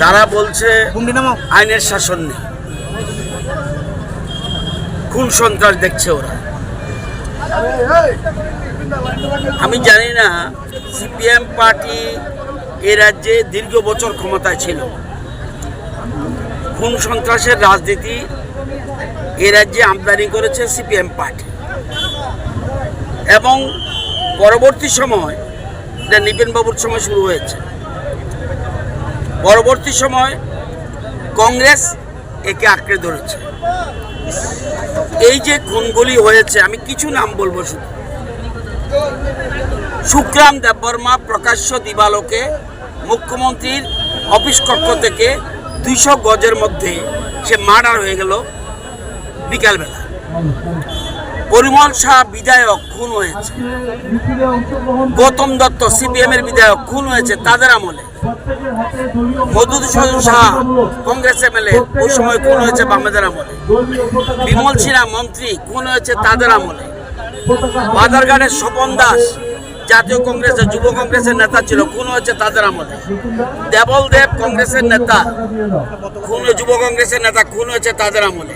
তারা বলছে আইনের শাসন নেই। খুন সন্ত্রাস দেখছে ওরা। আমি জানি না সিপিএম পার্টি এ রাজ্যে দীর্ঘ বছর ক্ষমতায় ছিল। খুন সন্ত্রাসের রাজনীতি এ রাজ্যে আমদানি করেছে সিপিএম পার্টি। এবং পরবর্তী সময় এটা নিপেনবাবুর সময় শুরু হয়েছে। পরবর্তী সময় কংগ্রেস একে আঁকড়ে ধরেছে। এই যে খুনগুলি হয়েছে, আমি কিছু নাম বলব শুধু। সুগ্রাম দেববর্মা প্রকাশ্য দিবালোকে মুখ্যমন্ত্রীর অফিস কক্ষ থেকে দুইশো গজের মধ্যে সে মার্ডার হয়ে গেল বিকালবেলা। পরিমল শাহ বিধায়ক খুন হয়েছে। গৌতম দত্ত সিপিএম এর বিধায়ক খুন হয়েছে তাদের আমলে। মধুসূদন শাহ কংগ্রেস এমএলএ ওই সময় খুন হয়েছে বামেদের আমলে। বিমল সিনহা মন্ত্রী খুন হয়েছে তাদের আমলে। বাজারঘাটের স্বপন দাস জাতীয় কংগ্রেসের, যুব কংগ্রেসের নেতা ছিল, খুন হয়েছে তাদের আমলে। দেবল দেব কংগ্রেসের নেতা, খুন, যুব কংগ্রেসের নেতা খুন হয়েছে তাদের আমলে।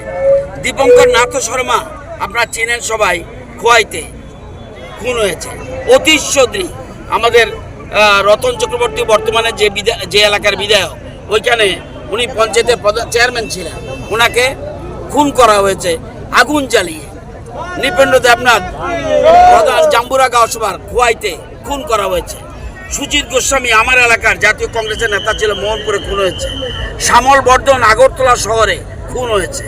দীপঙ্কর নাথ শর্মা আপনারা চেনেন সবাই, খোয়াইতে খুন হয়েছে। চৌধুরী আমাদের রতন চক্রবর্তী বর্তমানে যে যে এলাকার বিধায়ক, ওইখানে উনি পঞ্চায়েতের চেয়ারম্যান ছিলেন। ওনাকে খুন করা হয়েছে, আগুন জ্বালিয়ে। নৃপেন্দ্র দেবনাথ জাম্বুরা গাঁওসভার খোয়াইতে খুন করা হয়েছে। সুজিত গোস্বামী আমার এলাকার জাতীয় কংগ্রেসের নেতা ছিল, মোহনপুরে খুন হয়েছে। শ্যামল বর্ধন আগরতলা শহরে খুন হয়েছে।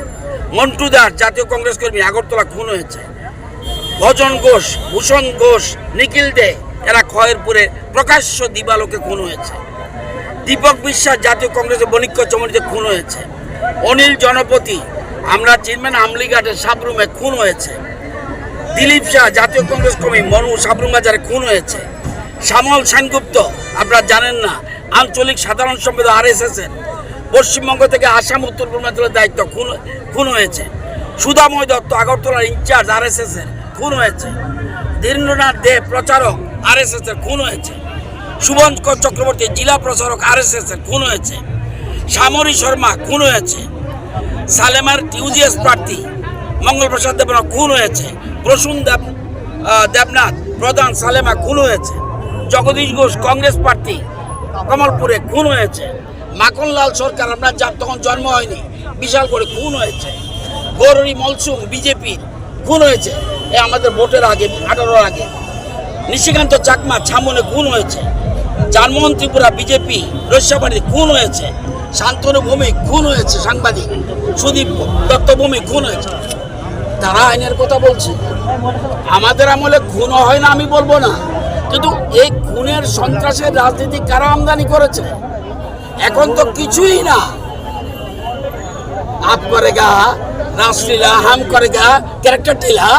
মন্টু দাস জাতীয় কংগ্রেস কর্মী আগরতলা খুন হয়েছে। ভজন ঘোষ, ভূষণ ঘোষ, নিখিল দে, এরা খয়েরপুরে প্রকাশ্য দিবালোকে খুন হয়েছে। দীপক বিশ্বাস জাতীয় কংগ্রেসের বণিক্য চমড়িতে খুন হয়েছে। অনিল জনপতি, আমরা চিনবেন আমলিঘাটের সাবরুমে খুন হয়েছে। দিলীপ শাহ জাতীয় কংগ্রেস কর্মী মনু সাবরুম বাজারে খুন হয়েছে। শ্যামল সেনগুপ্ত, আপনারা জানেন না, আঞ্চলিক সাধারণ সম্পাদক আর এস এর। পশ্চিমবঙ্গ থেকে আসাম, উত্তর পূর্বাঞ্চলের দায়িত্ব খুন খুন হয়েছে। সুধাময় দত্ত আগরতলার ইনচার্জ আর এস এর খুন হয়েছে। ধীরেন্দ্রনাথ দেব প্রচারক আর এস এর খুন হয়েছে। শুভঙ্কর চক্রবর্তী জেলা প্রচারক আর এস এর খুন হয়েছে। শ্যামরী শর্মা খুন হয়েছে। সালেমার টিউজিএস প্রার্থী মঙ্গল প্রসাদ দেবনা খুন হয়েছে। প্রসূন দেব দেবনাথ প্রধান সালেমা খুন হয়েছে। জগদীশ ঘোষ কংগ্রেস প্রার্থী কমলপুরে খুন হয়েছে। মাখনলাল সরকার যার তখন জন্ম হয়নি, বিশাল করে খুন হয়েছে। গৌরী মলসুম, বিজেপি, খুন হয়েছে। এ আমাদের ভোটের আগে, আঠারোর আগে। নিশিকান্ত চাকমা ছামনে খুন হয়েছে। জানমোহন ত্রিপুরা, বিজেপি রস্যাবাড়ি খুন হয়েছে। শান্তনু ভৌমিক খুন হয়েছে, সাংবাদিক। সুদীপ দত্ত ভৌমিক খুন হয়েছে। তারা আইনের কথা বলছে। আমাদের আমলে খুনও হয় না, আমি বলব না। কিন্তু এই খুনের সন্ত্রাসের রাজনীতি কারা আমদানি করেছে? এখন তো কিছুই না आप करेगा रासलीला हम करेगा कैरेक्टर ढीला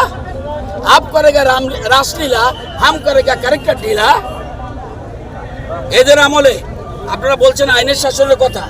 आप करेगा राम रासलीला हम करेगा कैरेक्टर ढीला এদের আমলে আপনারা বলছেন আইনের শাসনের কথা